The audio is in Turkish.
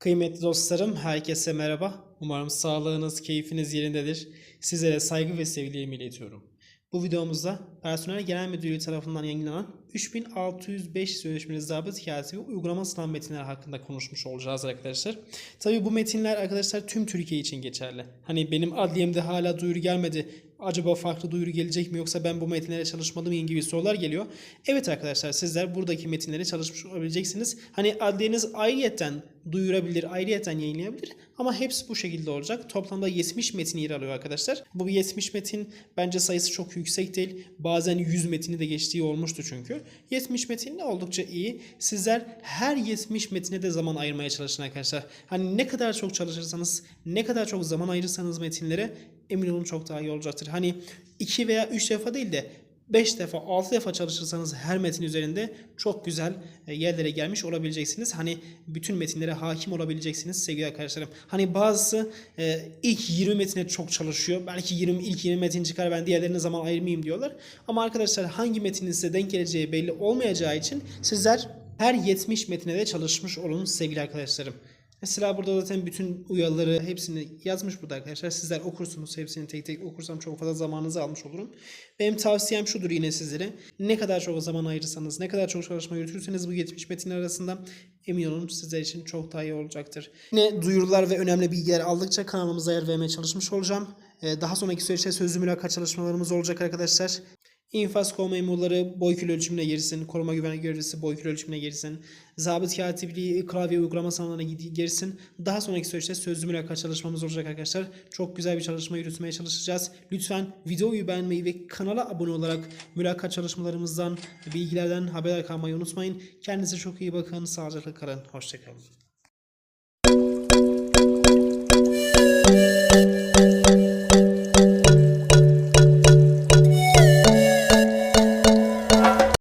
Kıymetli dostlarım, herkese merhaba. Umarım sağlığınız, keyfiniz yerindedir. Sizlere saygı ve sevgilerimi iletiyorum. Bu videomuzda Personel Genel Müdürlüğü tarafından yayınlanan 3605 Sözleşmeli Zabıt Hikayesi ve Uygulama Sınav metinleri hakkında konuşmuş olacağız arkadaşlar. Tabi bu metinler arkadaşlar tüm Türkiye için geçerli. Hani benim adliyemde hala duyuru gelmedi. Acaba farklı duyuru gelecek mi yoksa ben bu metinlere çalışmalı mıyım gibi sorular geliyor. Evet arkadaşlar sizler buradaki metinlere çalışmış olabileceksiniz. Hani adliyeniz ayrıyetten duyurabilir, ayrıyetten yayınlayabilir ama hepsi bu şekilde olacak. Toplamda 70 metin yer alıyor arkadaşlar. Bu 70 metin bence sayısı çok yüksek değil. Bazen 100 metini de geçtiği olmuştu çünkü. 70 metin oldukça iyi. Sizler her 70 metine de zaman ayırmaya çalışın arkadaşlar. Hani ne kadar çok çalışırsanız, ne kadar çok zaman ayırırsanız metinlere emin olun çok daha iyi olacaktır. Hani 2 veya 3 defa değil de 5 defa 6 defa çalışırsanız her metin üzerinde çok güzel e, yerlere gelmiş olabileceksiniz. Hani bütün metinlere hakim olabileceksiniz sevgili arkadaşlarım. Hani bazısı e, ilk 20 metine çok çalışıyor. Belki 20 ilk 20 metin çıkar ben diğerlerine zaman ayırmayayım diyorlar. Ama arkadaşlar hangi metinin size denk geleceği belli olmayacağı için sizler her 70 metine de çalışmış olun sevgili arkadaşlarım. Mesela burada zaten bütün uyarıları hepsini yazmış burada arkadaşlar. Sizler okursunuz. Hepsini tek tek okursam çok fazla zamanınızı almış olurum. Benim tavsiyem şudur yine sizlere. Ne kadar çok zaman ayırırsanız, ne kadar çok çalışma yürütürseniz bu 70 metin arasında emin olun sizler için çok daha iyi olacaktır. Yine duyurular ve önemli bilgiler aldıkça kanalımıza yer vermeye çalışmış olacağım. Ee, Daha sonraki süreçte sözlü mülakat çalışmalarımız olacak arkadaşlar. İnfaz kol memurları boy kilo ölçümüne girsin. Koruma güvenlik görevlisi boy kilo ölçümüne girsin. Zabıt katipliği klavye uygulama sınavlarına girsin. Daha sonraki süreçte sözlü mülakat çalışmamız olacak arkadaşlar. Çok güzel bir çalışma yürütmeye çalışacağız. Lütfen videoyu beğenmeyi ve kanala abone olarak mülakat çalışmalarımızdan, bilgilerden haberdar kalmayı unutmayın. Kendinize çok iyi bakın. Sağlıcakla kalın. Hoşçakalın.